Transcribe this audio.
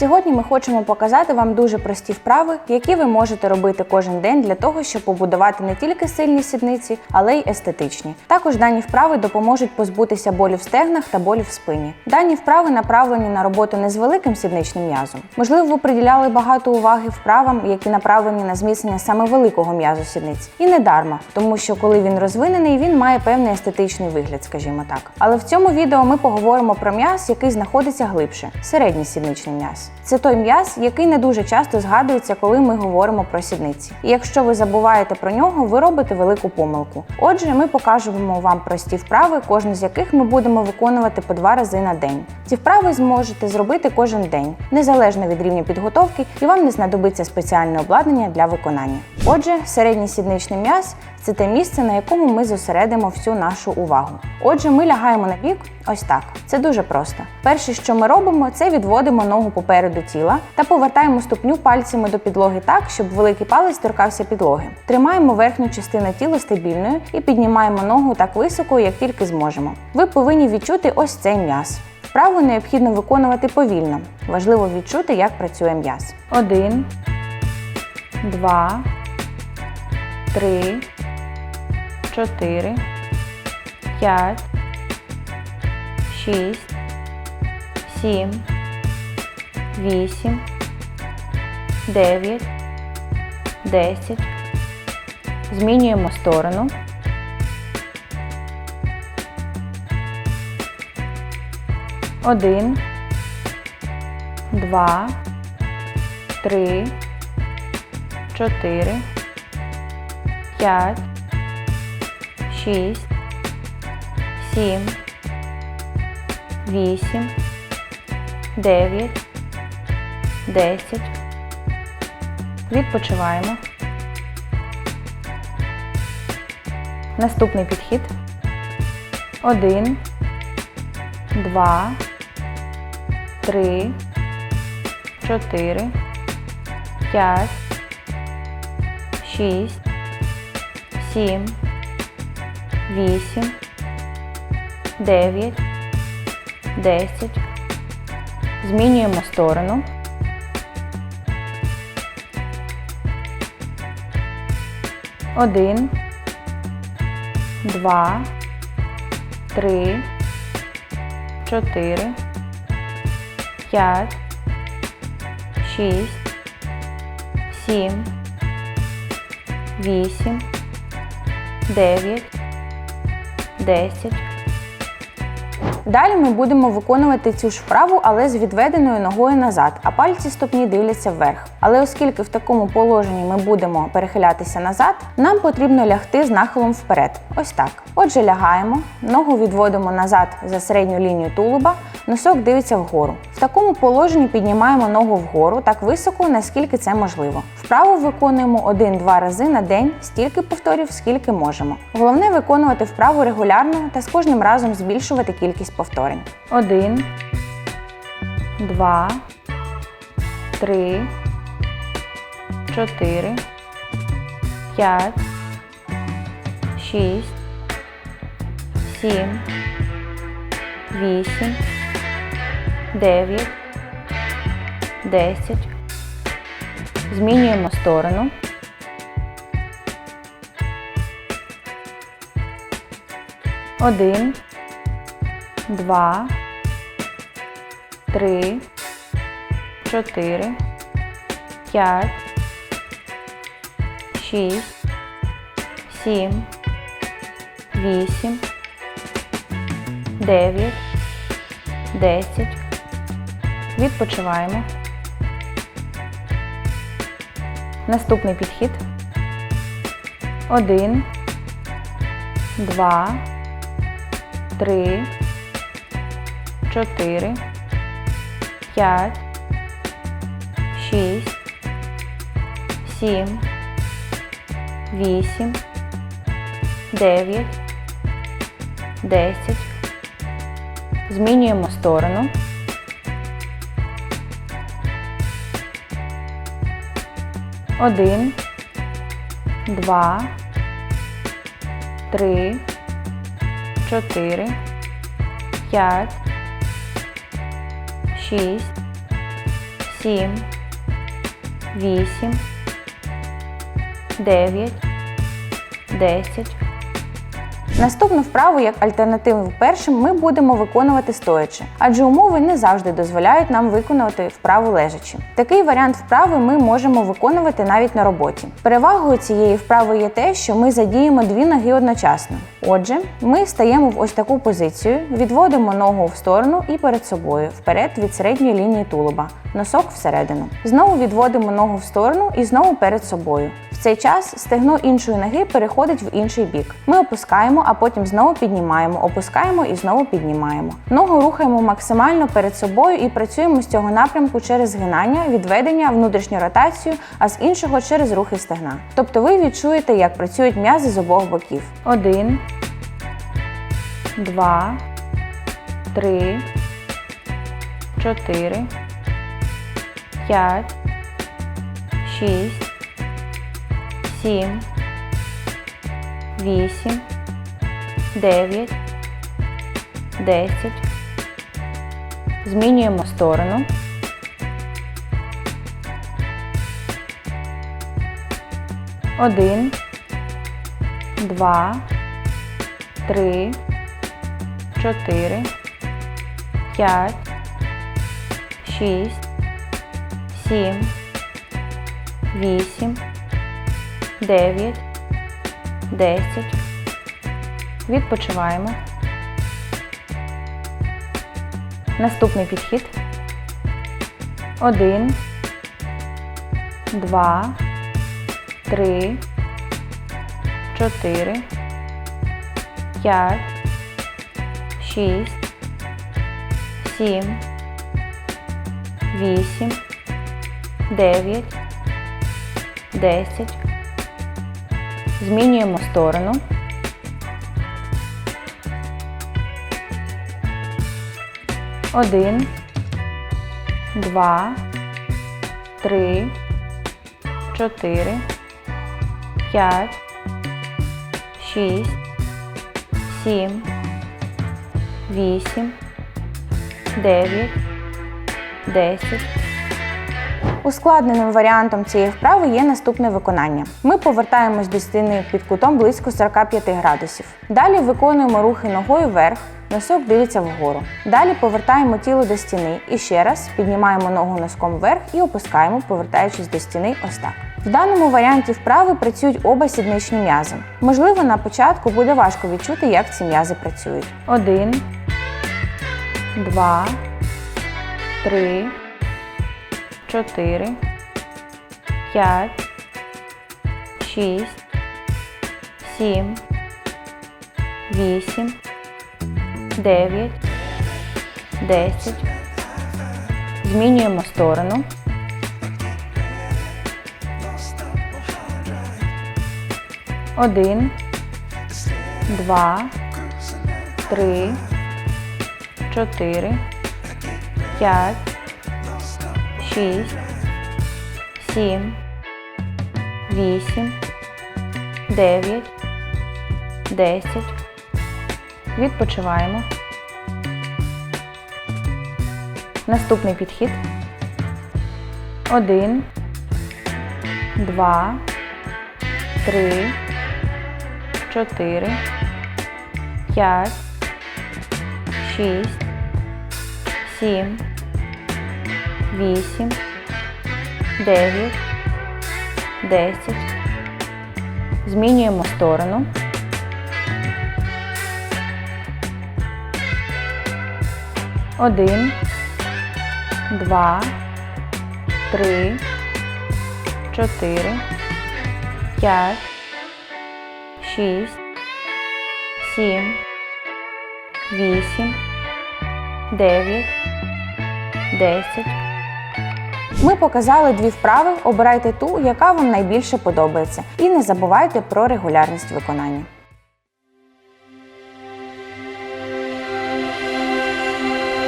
Сьогодні ми хочемо показати вам дуже прості вправи, які ви можете робити кожен день для того, щоб побудувати не тільки сильні сідниці, але й естетичні. Також дані вправи допоможуть позбутися болю в стегнах та болю в спині. Дані вправи направлені на роботу не з великим сідничним м'язом. Можливо, ви приділяли багато уваги вправам, які направлені на зміцнення саме великого м'язу сідниць. І не дарма, тому що коли він розвинений, він має певний естетичний вигляд, скажімо так. Але в цьому відео ми поговоримо про м'яз, який знаходиться глибше середній сідничний м'яз. Це той м'яз, який не дуже часто згадується, коли ми говоримо про сідниці. І якщо ви забуваєте про нього, ви робите велику помилку. Отже, ми покажемо вам прості вправи, кожну з яких ми будемо виконувати по два рази на день. Ці вправи зможете зробити кожен день, незалежно від рівня підготовки, і вам не знадобиться спеціальне обладнання для виконання. Отже, середній сідничний м'яз це те місце, на якому ми зосередимо всю нашу увагу. Отже, ми лягаємо на бік ось так. Це дуже просто. Перше, що ми робимо, це відводимо ногу попереду тіла та повертаємо ступню пальцями до підлоги так, щоб великий палець торкався підлоги. Тримаємо верхню частину тіла стабільною і піднімаємо ногу так високо, як тільки зможемо. Ви повинні відчути ось цей м'яз. Вправу необхідно виконувати повільно. Важливо відчути, як працює м'яз. Один, два, три, чотири, п'ять, шість, сім, вісім, дев'ять, десять. Змінюємо сторону. Один, два, три, чотири, п'ять, шість, сім, вісім, дев'ять, десять. Відпочиваємо. Наступний підхід. Один, два, три, чотири, п'ять, шість, сім, вісім, дев'ять, десять. Змінюємо сторону. Один, два, три, чотири, п'ять, шість, сім, вісім, дев'ять, десять. Далі ми будемо виконувати цю ж вправу, але з відведеною ногою назад, а пальці ступні дивляться вверх. Але оскільки в такому положенні ми будемо перехилятися назад, нам потрібно лягти з нахилом вперед. Ось так. Отже, лягаємо, ногу відводимо назад за середню лінію тулуба, носок дивиться вгору. В такому положенні піднімаємо ногу вгору так високо, наскільки це можливо. Вправу виконуємо один-два рази на день, стільки повторів, скільки можемо. Головне виконувати вправу регулярно та з кожним разом збільшувати кількість повторень. Один, два, три, чотири, п'ять, шість, сім, вісім, дев'ять, десять. Змінюємо сторону. Один, два, три, чотири, п'ять, шість, сім, вісім, дев'ять, десять. Відпочиваємо. Наступний підхід. Один, два, три, чотири, п'ять, шість, сім, вісім, дев'ять, десять. Змінюємо сторону. Один, два, три, чотири, п'ять, шість, сім, вісім, дев'ять, десять. Наступну вправу як альтернативу першим ми будемо виконувати стоячи, адже умови не завжди дозволяють нам виконувати вправу лежачи. Такий варіант вправи ми можемо виконувати навіть на роботі. Перевагою цієї вправи є те, що ми задіємо дві ноги одночасно. Отже, ми стаємо в ось таку позицію, відводимо ногу в сторону і перед собою, вперед від середньої лінії тулуба, носок всередину. Знову відводимо ногу в сторону і знову перед собою. Цей час стегно іншої ноги переходить в інший бік. Ми опускаємо, а потім знову піднімаємо, опускаємо і знову піднімаємо. Ногу рухаємо максимально перед собою і працюємо з цього напрямку через згинання, відведення, внутрішню ротацію, а з іншого через рухи стегна. Тобто ви відчуєте, як працюють м'язи з обох боків. Один, два, три, чотири, п'ять, шість сім, вісім, дев'ять, десять. Змінюємо сторону. Один, два, три, чотири, п'ять, шість, сім, вісім. 9, 10. Відпочиваємо. Наступний підхід. 1, 2, 3, 4, 5, 6, 7, 8, 9, 10. Змінюємо сторону. Один, два, три, чотири, п'ять, шість, сім, вісім, дев'ять, десять. Ускладненим варіантом цієї вправи є наступне виконання. Ми повертаємось до стіни під кутом близько 45 градусів. Далі виконуємо рухи ногою вверх, носок дивиться вгору. Далі повертаємо тіло до стіни і ще раз піднімаємо ногу носком вверх і опускаємо, повертаючись до стіни ось так. В даному варіанті вправи працюють оба сідничні м'язи. Можливо, на початку буде важко відчути, як ці м'язи працюють. Один, два, три чотири, п'ять, шість, сім, вісім, дев'ять, десять. Змінюємо сторону. Один, два, три, чотири, п'ять шість, сім, вісім, дев'ять, десять. Відпочиваємо. Наступний підхід. Один, два, три, чотири, п'ять, шість, сім вісім, дев'ять, десять. Змінюємо сторону. Один, два, три, чотири, п'ять, шість, сім, вісім, дев'ять, десять. Ми показали дві вправи. Обирайте ту, яка вам найбільше подобається. І не забувайте про регулярність виконання.